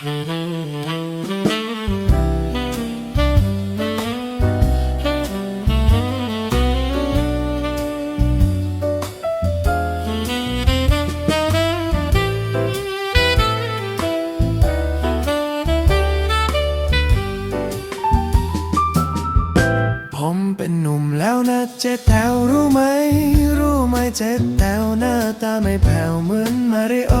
ผมเป็นหนุ่มแล้วนะเจ็ดแถวรู้ไหม รู้ไหมเจ็ดแถวหน้าตาไม่แผ่วเหมือนมาริโอ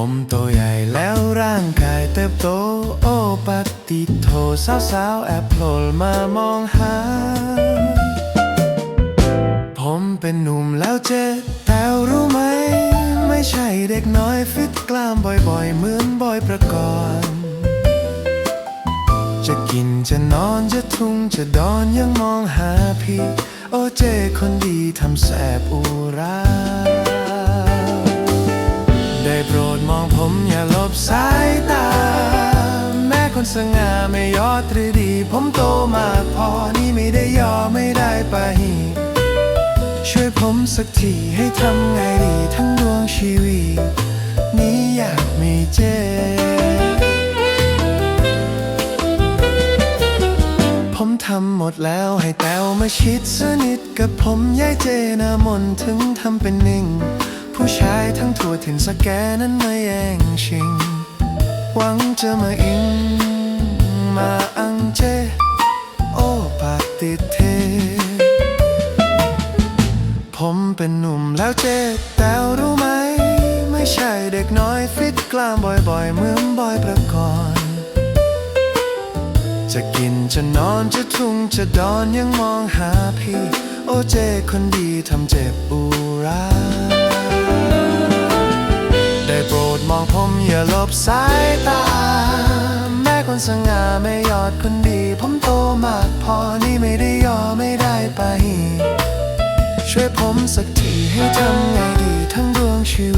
ผมโตใหญ่แล้วร่างกายเติบโต โอปฏิโทสาวๆแอบโผล่มามองหา ผมเป็นหนุ่มแล้วเจ็ดแถวรู้ไหม ไม่ใช่เด็กน้อยฟิตกล้ามบ่อยๆ เหมือนบอยประกรณ์จะกินจะนอนจะทุ่งจะดอนยังมองหาพี่ โอเจคนดีทำแสบอุรา สง่าไม่ยอตรีดี ผมโตมากพอนี่ไม่ได้ยอไม่ได้ไปช่วยผมสักทีให้ทำไงดีทั้งดวงชีวิตนี้อยากมีเจ ผมทำหมดแล้วให้แต้วมาชิดสนิทกับผมยายเจนามนถึงทำเป็นนิ่ง ผู้ชายทั้งทั่วถิ่นสแกนั้นมาแย่งชิง หวังจะมาอิง มาอังเจ โอปากติดเท ผมเป็นหนุ่มแล้วเจ แต่รู้ไหม ไม่ใช่เด็กน้อยฟิตกล้ามบ่อยๆเหมือนบอยประกรณ์จะกินจะนอนจะทุ่งจะดอนยังมองหาพี่ โอเจคนดีทำเจ็บอุราได้โปรดมองผมอย่าลบสายตา สง่าไม่ยอดคนดี ผมโตมากพอนี่ไม่ได้ยอไม่ได้ไป ช่วยผมสักทีให้ทำไงดีทั้งดวงชีวิต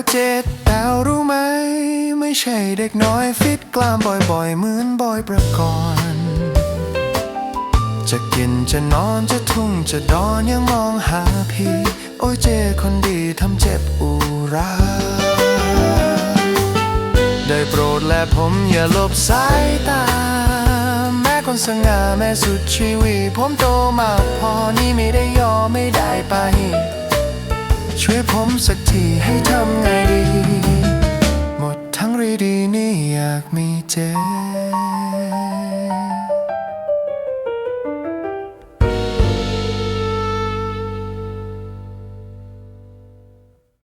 วเจ็ดแต่รู้ไหม ไม่ใช่เด็กน้อยฟิตกล้ามบ่อยๆเหมือนบอยประกรณ์จะกินจะนอนจะทุ่งจะดอนยังมองหาพี่ โอ้ยเจคนดีทำเจ็บอุราได้โปรดและผมอย่าหลบสายตา แม่คนสง่าแม่สุดชีวิตผมโตมากพอนี่ไม่ได้ยอมไม่ได้ไป ช่วยผมสักทีให้ทำไงดี หมดทั้งรีดีนี่อยากมีเจ